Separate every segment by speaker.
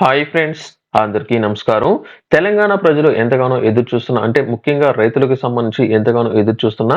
Speaker 1: hi friends. అందరికీ నమస్కారం. తెలంగాణ ప్రజలు ఎంతగానో ఎదురు చూస్తున్న అంటే ముఖ్యంగా రైతులకు సంబంధించి ఎంతగానో ఎదురు చూస్తున్న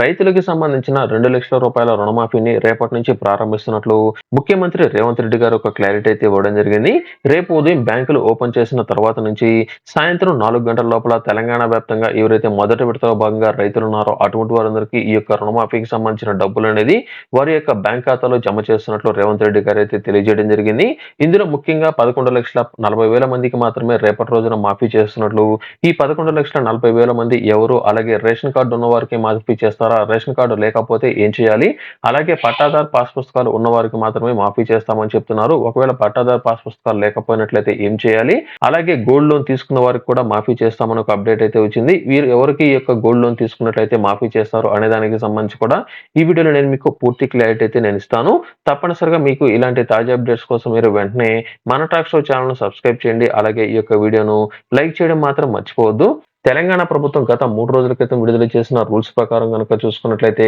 Speaker 1: రైతులకు సంబంధించిన రెండు లక్షల రూపాయల రుణమాఫీని రేపటి నుంచి ప్రారంభిస్తున్నట్లు ముఖ్యమంత్రి రేవంత్ రెడ్డి గారు ఒక క్లారిటీ అయితే ఇవ్వడం జరిగింది. రేపు ఉదయం బ్యాంకులు ఓపెన్ చేసిన తర్వాత నుంచి సాయంత్రం నాలుగు గంటల లోపల తెలంగాణ వ్యాప్తంగా ఎవరైతే మొదటి విడతలో భాగంగా రైతులు ఉన్నారో అటువంటి వారందరికీ ఈ యొక్క రుణమాఫీకి సంబంధించిన డబ్బులు అనేది వారి యొక్క బ్యాంక్ ఖాతాలో జమ చేస్తున్నట్లు రేవంత్ రెడ్డి గారు అయితే తెలియజేయడం జరిగింది. ఇందులో ముఖ్యంగా పదకొండు లక్షల నలభై వేల మందికి మాత్రమే రేపటి రోజున మాఫీ చేస్తున్నట్లు ఈ పదకొండు లక్షల నలభై వేల మంది ఎవరు అలాగే రేషన్ కార్డు ఉన్నవారికి మాఫీ చేస్తారా? రేషన్ కార్డు లేకపోతే ఏం చేయాలి? అలాగే పట్టాదార్ పాస్ పుస్తకాలు ఉన్నవారికి మాత్రమే మాఫీ చేస్తామని చెప్తున్నారు. ఒకవేళ పట్టాదార్ పాస్ పుస్తకాలు లేకపోయినట్లయితే ఏం చేయాలి? అలాగే గోల్డ్ లోన్ తీసుకున్న వారికి కూడా మాఫీ చేస్తామని ఒక అప్డేట్ అయితే వచ్చింది. వీరు ఎవరికి ఈ యొక్క గోల్డ్ లోన్ తీసుకున్నట్లయితే మాఫీ చేస్తారు అనే దానికి సంబంధించి కూడా ఈ వీడియోలో నేను మీకు పూర్తి క్లారిటీ అయితే నేను ఇస్తాను. తప్పనిసరిగా మీకు ఇలాంటి తాజా అప్డేట్స్ కోసం మీరు వెంటనే మన టాక్ షో ఛానల్ సబ్స్క్రైబ్ చేయండి. అలాగే ఈ యొక్క వీడియోను లైక్ చేయడం మాత్రం మర్చిపోవద్దు. తెలంగాణ ప్రభుత్వం గత మూడు రోజుల క్రితం విడుదల చేసిన రూల్స్ ప్రకారం కనుక చూసుకున్నట్లయితే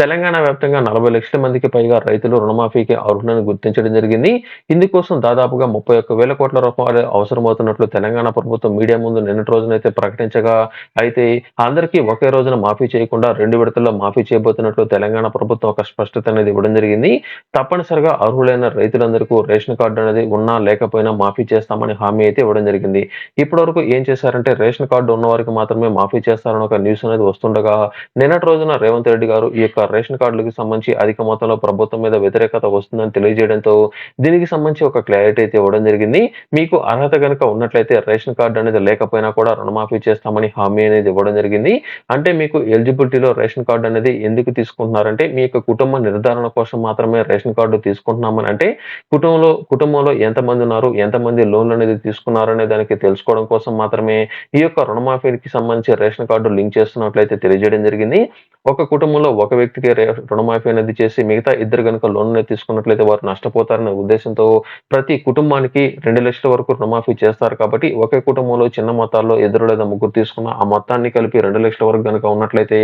Speaker 1: తెలంగాణ వ్యాప్తంగా నలభై లక్షల మందికి పైగా రైతులు రుణమాఫీకి అర్హులను గుర్తించడం జరిగింది. ఇందుకోసం దాదాపుగా ముప్పై ఒక్క వేల కోట్ల రూపాయలు అవసరమవుతున్నట్లు తెలంగాణ ప్రభుత్వం మీడియా ముందు నిన్నటి రోజునైతే ప్రకటించగా అయితే అందరికీ ఒకే రోజున మాఫీ చేయకుండా రెండు విడతల్లో మాఫీ చేయబోతున్నట్లు తెలంగాణ ప్రభుత్వం ఒక స్పష్టత అనేది ఇవ్వడం జరిగింది. తప్పనిసరిగా అర్హులైన రైతులందరికీ రేషన్ కార్డు అనేది ఉన్నా లేకపోయినా మాఫీ చేస్తామని హామీ అయితే ఇవ్వడం జరిగింది. ఇప్పటి వరకు ఏం చేశారంటే రేషన్ కార్డు ఉన్నవారు వారికి మాత్రమే మాఫీ చేస్తారని ఒక న్యూస్ అనేది వస్తుండగా నిన్నటి రోజున రేవంత్ రెడ్డి గారు ఈ యొక్క రేషన్ కార్డులకు సంబంధించి అధిక మొత్తంలో ప్రభుత్వం మీద వ్యతిరేకత వస్తుందని తెలియజేయడంతో దీనికి సంబంధించి ఒక క్లారిటీ అయితే ఇవ్వడం జరిగింది. మీకు అర్హత కనుక ఉన్నట్లయితే రేషన్ కార్డు అనేది లేకపోయినా కూడా రుణమాఫీ చేస్తామని హామీ అనేది ఇవ్వడం జరిగింది. అంటే మీకు ఎలిజిబిలిటీలో రేషన్ కార్డు అనేది ఎందుకు తీసుకుంటున్నారంటే మీ యొక్క కుటుంబ నిర్ధారణ కోసం మాత్రమే రేషన్ కార్డు తీసుకుంటున్నామని అంటే కుటుంబంలో కుటుంబంలో ఎంతమంది ఉన్నారు ఎంతమంది లోన్లు అనేది తీసుకున్నారు అనే దానికి తెలుసుకోవడం కోసం మాత్రమే ఈ యొక్క రుణమాఫీ రుణమాఫీకి సంబంధించి రేషన్ కార్డు లింక్ చేస్తున్నట్లయితే తెలియజేయడం జరిగింది. ఒక కుటుంబంలో ఒక వ్యక్తికి రుణమాఫీ అనేది చేసి మిగతా ఇద్దరు కనుక లోన్ అనేది తీసుకున్నట్లయితే వారు నష్టపోతారనే ఉద్దేశంతో ప్రతి కుటుంబానికి రెండు లక్షల వరకు రుణమాఫీ చేస్తారు కాబట్టి ఒకే కుటుంబంలో చిన్న మొత్తాల్లో ఇద్దరు లేదా ముగ్గురు తీసుకున్న ఆ మొత్తాన్ని కలిపి రెండు లక్షల వరకు కనుక ఉన్నట్లయితే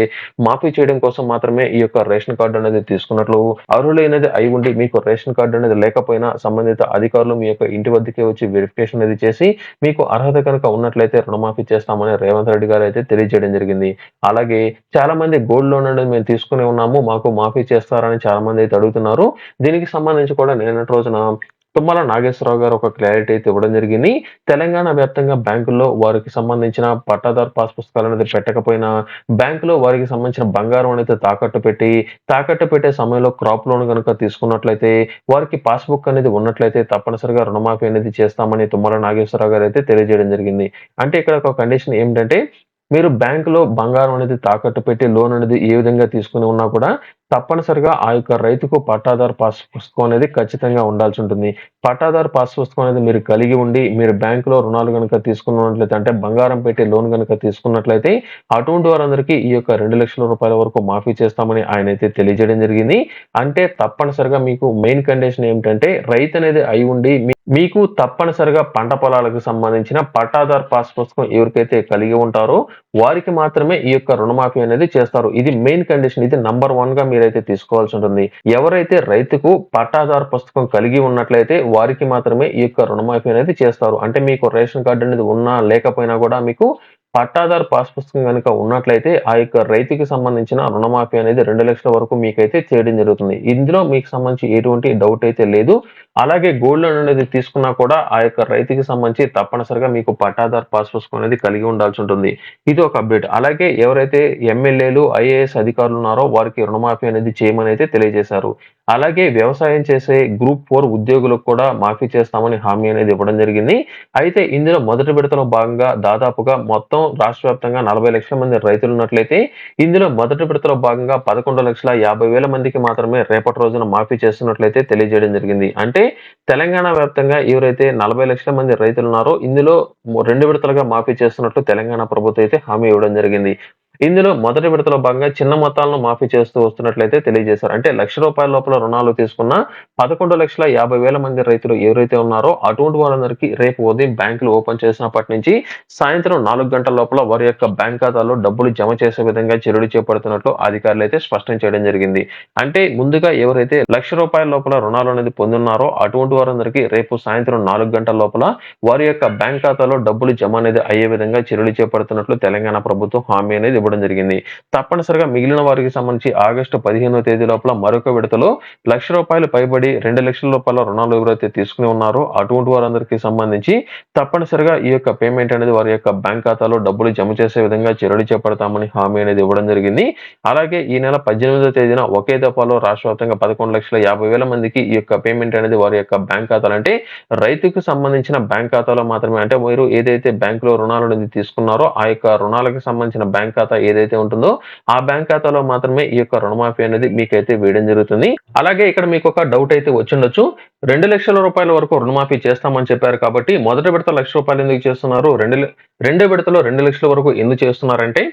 Speaker 1: మాఫీ చేయడం కోసం మాత్రమే ఈ యొక్క రేషన్ కార్డు అనేది తీసుకున్నట్లు అర్హులైనది అయి ఉండి మీకు రేషన్ కార్డు అనేది లేకపోయినా సంబంధిత అధికారులు మీ యొక్క ఇంటి వద్దకే వచ్చి వెరిఫికేషన్ అనేది చేసి మీకు అర్హత కనుక ఉన్నట్లయితే రుణమాఫీ చేస్తామని రేవంత్ రెడ్డి గారు అయితే తెలియజేయడం జరిగింది. అలాగే చాలా మంది గోల్డ్ లోన్ అనేది మేము తీసుకుని ఉన్నాము మాకు మాఫీ చేస్తారని చాలా మంది అయితే అడుగుతున్నారు. దీనికి సంబంధించి కూడా నిన్నటి రోజున తుమ్మల నాగేశ్వరరావు గారు ఒక క్లారిటీ అయితే ఇవ్వడం జరిగింది. తెలంగాణ వ్యాప్తంగా బ్యాంకుల్లో వారికి సంబంధించిన పట్టాదారు పాస్ పుస్తకాలు అనేది పెట్టకపోయినా బ్యాంకులో వారికి సంబంధించిన బంగారం అనేది తాకట్టు పెట్టి తాకట్టు పెట్టే సమయంలో క్రాప్ లోన్ కనుక తీసుకున్నట్లయితే వారికి పాస్బుక్ అనేది ఉన్నట్లయితే తప్పనిసరిగా రుణమాఫీ అనేది చేస్తామని తుమ్మల నాగేశ్వరరావు గారు అయితే తెలియజేయడం జరిగింది. అంటే ఇక్కడ ఒక కండిషన్ ఏమిటంటే మీరు బ్యాంకులో బంగారం అనేది తాకట్టు పెట్టి లోన్ అనేది ఏ విధంగా తీసుకుని ఉన్నా కూడా తప్పనిసరిగా ఆ యొక్క రైతుకు పట్టాదారు పాస్ పుస్తకం అనేది ఖచ్చితంగా ఉండాల్సి ఉంటుంది. పట్టాదారు పాస్ పుస్తకం అనేది మీరు కలిగి ఉండి మీరు బ్యాంకులో రుణాలు కనుక తీసుకున్నట్లయితే అంటే బంగారం పెట్టి లోన్ కనుక తీసుకున్నట్లయితే అటువంటి వారందరికీ ఈ యొక్క రెండు లక్షల రూపాయల వరకు మాఫీ చేస్తామని ఆయన అయితే తెలియజేయడం జరిగింది. అంటే తప్పనిసరిగా మీకు మెయిన్ కండిషన్ ఏమిటంటే రైతు అనేది అయి ఉండి మీకు తప్పనిసరిగా పంట పొలాలకు సంబంధించిన పట్టాదారు పాస్ పుస్తకం ఎవరికైతే కలిగి ఉంటారో వారికి మాత్రమే ఈ యొక్క రుణమాఫీ అనేది చేస్తారు. ఇది మెయిన్ కండిషన్. ఇది నంబర్ వన్గా మీరైతే తీసుకోవాల్సి ఉంటుంది. ఎవరైతే రైతుకు పట్టాదారు పుస్తకం కలిగి ఉన్నట్లయితే వారికి మాత్రమే ఈ యొక్క రుణమాఫీ అనేది చేస్తారు. అంటే మీకు రేషన్ కార్డు అనేది ఉన్నా లేకపోయినా కూడా మీకు పట్టాదారు పాస్ పుస్తకం కనుక ఉన్నట్లయితే ఆ యొక్క రైతుకి సంబంధించిన రుణమాఫీ అనేది రెండు లక్షల వరకు మీకైతే చేయడం జరుగుతుంది. ఇందులో మీకు సంబంధించి ఎటువంటి డౌట్ అయితే లేదు. అలాగే గోల్డ్ లోన్ అనేది తీసుకున్నా కూడా ఆ యొక్క రైతుకి సంబంధించి తప్పనిసరిగా మీకు పట్టాదారు పాస్ పుస్తకం అనేది కలిగి ఉండాల్సి ఉంటుంది. ఇది ఒక అప్డేట్ అలాగే ఎవరైతే ఎమ్మెల్యేలు ఐఏఎస్ అధికారులు ఉన్నారో వారికి రుణమాఫీ అనేది చేయమని అయితే తెలియజేశారు. అలాగే వ్యవసాయం చేసే గ్రూప్ ఫోర్ ఉద్యోగులకు కూడా మాఫీ చేస్తామని హామీ అనేది ఇవ్వడం జరిగింది. అయితే ఇందులో మొదటి విడతలో భాగంగా దాదాపుగా మొత్తం రాష్ట్ర వ్యాప్తంగా నలభై లక్షల మంది రైతులు ఉన్నట్లయితే ఇందులో మొదటి విడతలో భాగంగా పదకొండు లక్షల యాభై వేల మందికి మాత్రమే రేపటి రోజున మాఫీ చేస్తున్నట్లయితే తెలియజేయడం జరిగింది. అంటే తెలంగాణ వ్యాప్తంగా ఎవరైతే నలభై లక్షల మంది రైతులు ఉన్నారో ఇందులో రెండు విడతలుగా మాఫీ చేస్తున్నట్లు తెలంగాణ ప్రభుత్వం అయితే హామీ ఇవ్వడం జరిగింది. ఇందులో మొదటి విడతలో భాగంగా చిన్న మొత్తాలను మాఫీ చేస్తూ వస్తున్నట్లయితే తెలియజేశారు. అంటే లక్ష రూపాయల లోపల రుణాలు తీసుకున్న పదకొండు లక్షల యాభై వేల మంది రైతులు ఎవరైతే ఉన్నారో అటువంటి వాళ్ళందరికీ రేపు ఉదయం బ్యాంకులు ఓపెన్ చేసినప్పటి నుంచి సాయంత్రం నాలుగు గంటల లోపల వారి యొక్క బ్యాంక్ ఖాతాలో డబ్బులు జమ చేసే విధంగా చర్యలు చేపడుతున్నట్లు అధికారులు అయితే స్పష్టం చేయడం జరిగింది. అంటే ముందుగా ఎవరైతే లక్ష రూపాయల లోపల రుణాలు అనేది పొందున్నారో అటువంటి వారందరికీ రేపు సాయంత్రం నాలుగు గంటల లోపల వారి యొక్క బ్యాంక్ ఖాతాలో డబ్బులు జమ అనేది అయ్యే విధంగా చర్యలు చేపడుతున్నట్లు తెలంగాణ ప్రభుత్వం హామీ అనేది ఇవ్వడం జరిగింది. తప్పనిసరిగా మిగిలిన వారికి సంబంధించి ఆగస్టు పదిహేనో తేదీ లోపల మరొక విడతలో లక్ష రూపాయలు పైబడి రెండు లక్షల రూపాయల రుణాలు ఎవరైతే తీసుకుని ఉన్నారో అటువంటి వారందరికీ సంబంధించి తప్పనిసరిగా ఈ యొక్క పేమెంట్ అనేది వారి యొక్క బ్యాంక్ ఖాతాలో డబ్బులు జమ చేసే విధంగా చర్యలు చేపడతామని హామీ అనేది ఇవ్వడం జరిగింది. అలాగే ఈ నెల పద్దెనిమిదో తేదీన ఒకే దఫాలో రాష్ట్ర వ్యాప్తంగా పదకొండు లక్షల యాభై వేల మందికి ఈ యొక్క పేమెంట్ అనేది వారి యొక్క బ్యాంక్ ఖాతాలు అంటే రైతుకు సంబంధించిన బ్యాంక్ ఖాతాలో మాత్రమే. అంటే మీరు ఏదైతే బ్యాంకులో రుణాలు అనేది తీసుకున్నారో ఆ యొక్క రుణాలకు సంబంధించిన బ్యాంక్ ఖాతా ఏదైతే ఉంటుందో ఆ బ్యాంక్ ఖాతాలో మాత్రమే ఈ యొక్క రుణమాఫీ అనేది మీకైతే వేయడం జరుగుతుంది. అలాగే ఇక్కడ మీకు ఒక డౌట్ అయితే వచ్చిండొచ్చు రెండు లక్షల రూపాయల వరకు రుణమాఫీ చేస్తామని చెప్పారు కాబట్టి మొదటి విడత లక్ష రూపాయలు ఎందుకు చేస్తున్నారు? రెండు రెండో విడతలో రెండు లక్షల వరకు ఎందుకు చేస్తున్నారంటే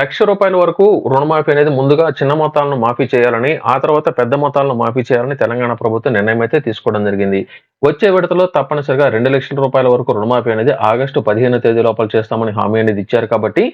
Speaker 1: లక్ష రూపాయల వరకు రుణమాఫీ అనేది ముందుగా చిన్న మొత్తాలను మాఫీ చేయాలని ఆ తర్వాత పెద్ద మొత్తాలను మాఫీ చేయాలని తెలంగాణ ప్రభుత్వం నిర్ణయం అయితే తీసుకోవడం జరిగింది. వచ్చే విడతలో తప్పనిసరిగా రెండు లక్షల రూపాయల వరకు రుణమాఫీ అనేది ఆగస్టు పదిహేను తేదీ లోపల చేస్తామని హామీ అనేది ఇచ్చారు కాబట్టి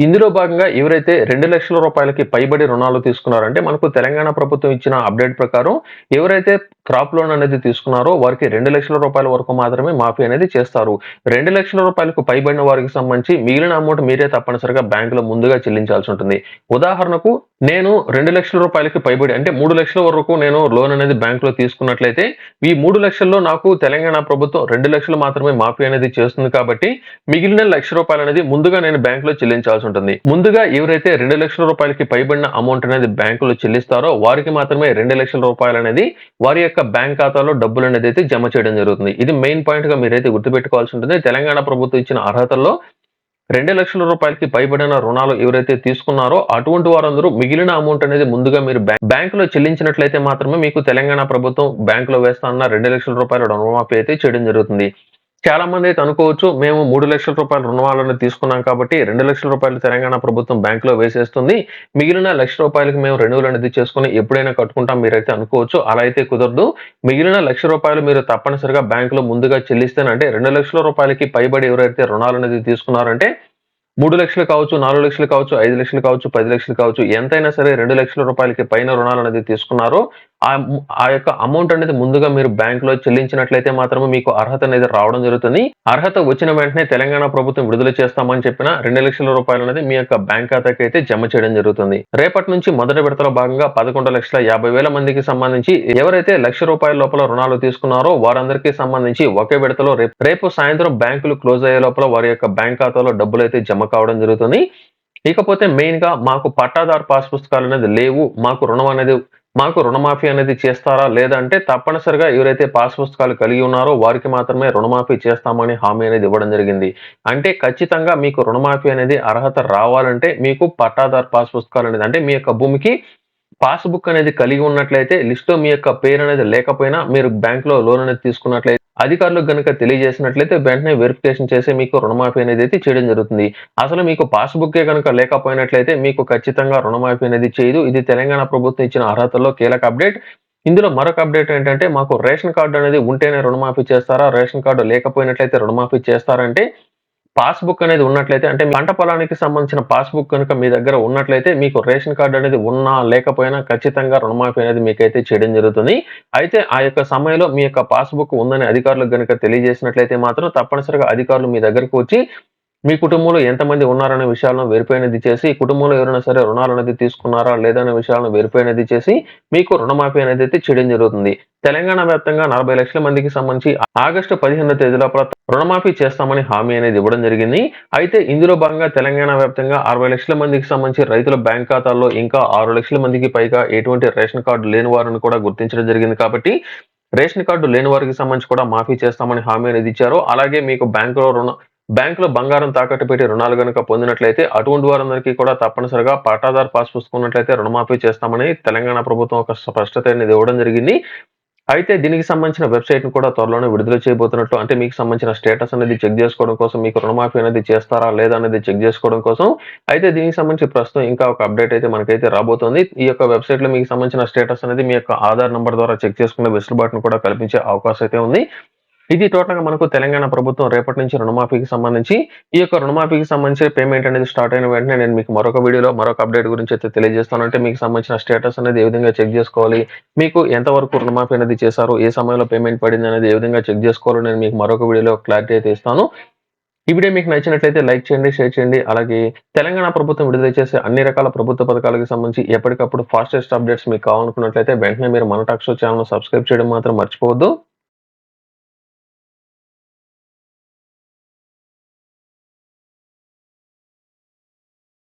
Speaker 1: ఇందులో భాగంగా ఎవరైతే రెండు లక్షల రూపాయలకి పైబడి రుణాలు తీసుకున్నారంటే మనకు తెలంగాణ ప్రభుత్వం ఇచ్చిన అప్డేట్ ప్రకారం ఎవరైతే క్రాప్ లోన్ అనేది తీసుకున్నారో వారికి రెండు లక్షల రూపాయల వరకు మాత్రమే మాఫీ అనేది చేస్తారు. రెండు లక్షల రూపాయలకు పైబడిన వారికి సంబంధించి మిగిలిన అమౌంట్ మీరే తప్పనిసరిగా బ్యాంకులో ముందుగా చెల్లించాల్సి ఉంటుంది. ఉదాహరణకు నేను రెండు లక్షల రూపాయలకి పైబడి అంటే మూడు లక్షల వరకు నేను లోన్ అనేది బ్యాంకులో తీసుకున్నట్లయితే ఈ మూడు లక్షల్లో నాకు తెలంగాణ ప్రభుత్వం రెండు లక్షలు మాత్రమే మాఫీ అనేది చేస్తుంది కాబట్టి మిగిలిన లక్ష రూపాయలు అనేది ముందుగా నేను బ్యాంకులో చెల్లించాల్సి ఉంటుంది. ముందుగా ఎవరైతే రెండు లక్షల రూపాయలకి పైబడిన అమౌంట్ అనేది బ్యాంకులో చెల్లిస్తారో వారికి మాత్రమే రెండు లక్షల రూపాయలు అనేది వారి యొక్క బ్యాంక్ ఖాతాలో డబ్బులు అనేది అయితే జమ చేయడం జరుగుతుంది. ఇది మెయిన్ పాయింట్గా మీరైతే గుర్తుపెట్టుకోవాల్సి ఉంటుంది. తెలంగాణ ప్రభుత్వం ఇచ్చిన అర్హతల్లో రెండు లక్షల రూపాయలకి పైబడిన రుణాలు ఎవరైతే తీసుకున్నారో అటువంటి వారందరూ మిగిలిన అమౌంట్ అనేది ముందుగా మీరు బ్యాంకులో చెల్లించినట్లయితే మాత్రమే మీకు తెలంగాణ ప్రభుత్వం బ్యాంకులో వేస్తాన్న రెండు లక్షల రూపాయల రుణమాఫీ అయితే చేయడం జరుగుతుంది. చాలా మంది అయితే అనుకోవచ్చు మేము మూడు లక్షల రూపాయల రుణాలను తీసుకున్నాం కాబట్టి రెండు లక్షల రూపాయలు తెలంగాణ ప్రభుత్వం బ్యాంకులో వేసేస్తుంది. మిగిలిన లక్ష రూపాయలకి మేము రెన్యువల్ అనేది చేసుకుని ఎప్పుడైనా కట్టుకుంటాం మీరైతే అనుకోవచ్చు. అలా అయితే కుదరదు. మిగిలిన లక్ష రూపాయలు మీరు తప్పనిసరిగా బ్యాంకులో ముందుగా చెల్లిస్తేనంటే రెండు లక్షల రూపాయలకి పైబడి ఎవరైతే రుణాలు అనేది తీసుకున్నారంటే మూడు లక్షలు కావచ్చు నాలుగు లక్షలు కావచ్చు ఐదు లక్షలు కావచ్చు పది లక్షలు కావచ్చు ఎంతైనా సరే రెండు లక్షల రూపాయలకి పైన రుణాలు అనేది తీసుకున్నారో. ఆ ఆ యొక్క అమౌంట్ అనేది ముందుగా మీరు బ్యాంక్లో చెల్లించినట్లయితే మాత్రమే మీకు అర్హత అనేది రావడం జరుగుతుంది. అర్హత వచ్చిన వెంటనే తెలంగాణ ప్రభుత్వం విడుదల చేస్తామని చెప్పిన రెండు లక్షల రూపాయలు అనేది మీ యొక్క బ్యాంక్ ఖాతాకి అయితే జమ చేయడం జరుగుతుంది. రేపటి నుంచి మొదటి విడతలో భాగంగా పదకొండు లక్షల యాభై వేల మందికి సంబంధించి ఎవరైతే లక్ష రూపాయల లోపల రుణాలు తీసుకున్నారో వారందరికీ సంబంధించి ఒకే విడతలో రేపు రేపు సాయంత్రం బ్యాంకులు క్లోజ్ అయ్యే లోపల వారి యొక్క బ్యాంక్ ఖాతాలో డబ్బులు అయితే జమ కావడం జరుగుతుంది. ఇకపోతే మెయిన్గా మాకు పట్టాదారు పాస్ పుస్తకాలు అనేది లేవు. మాకు రుణం అనేది మాకు రుణమాఫీ అనేది చేస్తారా? లేదంటే తప్పనిసరిగా ఎవరైతే పాస్ పుస్తకాలు కలిగి ఉన్నారో వారికి మాత్రమే రుణమాఫీ చేస్తామని హామీ అనేది ఇవ్వడం జరిగింది. అంటే ఖచ్చితంగా మీకు రుణమాఫీ అనేది అర్హత రావాలంటే మీకు పట్టాదారు పాస్ పుస్తకాలు అనేది అంటే మీ యొక్క భూమికి పాస్బుక్ అనేది కలిగి ఉన్నట్లయితే లిస్ట్లో మీ యొక్క పేరు అనేది లేకపోయినా మీరు బ్యాంకులో లోన్ అనేది తీసుకున్నట్లయితే అధికారులకు కనుక తెలియజేసినట్లయితే వెంటనే వెరిఫికేషన్ చేసి మీకు రుణమాఫీ అనేది అయితే చేయడం జరుగుతుంది. అసలు మీకు పాస్బుక్కే కనుక లేకపోయినట్లయితే మీకు ఖచ్చితంగా రుణమాఫీ అనేది చేయదు. ఇది తెలంగాణ ప్రభుత్వం ఇచ్చిన అర్హతల్లో కీలక అప్డేట్. ఇందులో మరొక అప్డేట్ ఏంటంటే మాకు రేషన్ కార్డు అనేది ఉంటేనే రుణమాఫీ చేస్తారా? రేషన్ కార్డు లేకపోయినట్లయితే రుణమాఫీ చేస్తారంటే పాస్బుక్ అనేది ఉన్నట్లయితే అంటే మీ పంట పొలానికి సంబంధించిన పాస్బుక్ కనుక మీ దగ్గర ఉన్నట్లయితే మీకు రేషన్ కార్డు అనేది ఉన్నా లేకపోయినా ఖచ్చితంగా రుణమాఫీ అనేది మీకైతే చేయడం జరుగుతుంది. అయితే ఆ యొక్క సమయంలో మీ యొక్క పాస్బుక్ ఉందని అధికారులకు గనుక తెలియజేసినట్లయితే మాత్రం తప్పనిసరిగా అధికారులు మీ దగ్గరకు వచ్చి మీ కుటుంబంలో ఎంతమంది ఉన్నారనే విషయాలను వెరిపోయినది చేసి కుటుంబంలో ఎవరైనా సరే రుణాలు అనేది తీసుకున్నారా లేదనే విషయాలను వెరిపోయినది అనేది చేసి మీకు రుణమాఫీ అనేది అయితే చేయడం జరుగుతుంది. తెలంగాణ వ్యాప్తంగా నలభై లక్షల మందికి సంబంధించి ఆగస్టు పదిహేను తేదీ లోపల రుణమాఫీ చేస్తామని హామీ అనేది ఇవ్వడం జరిగింది. అయితే ఇందులో భాగంగా తెలంగాణ వ్యాప్తంగా అరవై లక్షల మందికి సంబంధించి రైతుల బ్యాంక్ ఖాతాల్లో ఇంకా ఆరు లక్షల మందికి పైగా ఎటువంటి రేషన్ కార్డు లేని వారిని కూడా గుర్తించడం జరిగింది కాబట్టి రేషన్ కార్డు లేని వారికి సంబంధించి కూడా మాఫీ చేస్తామని హామీ అనేది ఇచ్చారు. అలాగే మీకు బ్యాంకులో రుణ బ్యాంకులో బంగారం తాకట్టు పెట్టి రుణాలు కనుక పొందినట్లయితే అటువంటి వారందరికీ కూడా తప్పనిసరిగా పట్టాదారు పాస్ పుస్తకున్నట్లయితే రుణమాఫీ చేస్తామని తెలంగాణ ప్రభుత్వం ఒక స్పష్టత అనేది ఇవ్వడం జరిగింది అయితే దీనికి సంబంధించిన వెబ్‌సైట్‌ని కూడా త్వరలోనే విడుదల చేయబోతున్నట్లు అంటే మీకు సంబంధించిన స్టేటస్ అనేది చెక్ చేసుకోవడం కోసం మీకు రుణమాఫీ అనేది చేస్తారా? లేదా? అనేది చెక్ చేసుకోవడం కోసం అయితే దీనికి సంబంధించి ప్రస్తుతం ఇంకా ఒక అప్‌డేట్ అయితే మనకైతే రాబోతోంది. ఈ యొక్క వెబ్‌సైట్‌లో మీకు సంబంధించిన స్టేటస్ అనేది మీ యొక్క ఆధార్ నంబర్ ద్వారా చెక్ చేసుకునే వెసులుబాటును కూడా కల్పించే అవకాశం అయితే ఉంది. ఇది టోటల్‌గా మనకు తెలంగాణ ప్రభుత్వం రేపటి నుంచి రుణమాఫీకి సంబంధించి ఈ యొక్క రుణమాఫీకి సంబంధించి పేమెంట్ అనేది స్టార్ట్ అయిన వెంటనే నేను మీకు మరొక వీడియోలో మరొక అప్‌డేట్ గురించి అయితే తెలియజేస్తాను. అంటే మీకు సంబంధించిన స్టేటస్ అనేది ఏ విధంగా చెక్ చేసుకోవాలి మీకు ఎంతవరకు రుణమాఫీ అనేది చేశారు? ఏ సమయంలో పేమెంట్ పడింది అనేది ఏ విధంగా చెక్ చేసుకోవాలో నేను మీకు మరొక వీడియోలో క్లారిటీ అయితే ఇస్తాను. ఈ వీడియో మీకు నచ్చినట్లయితే లైక్ చేయండి, షేర్ చేయండి. అలాగే తెలంగాణ ప్రభుత్వం విడుదల చేసే అన్ని రకాల ప్రభుత్వ పథకాలకు సంబంధించి ఎప్పటికప్పుడు ఫాస్టెస్ట్ అప్‌డేట్స్ మీకు కావాలనుకున్నట్లయితే వెంటనే మీరు మన టాక్ షో సబ్స్క్రైబ్ చేయడం మాత్రం మర్చిపోవద్దు.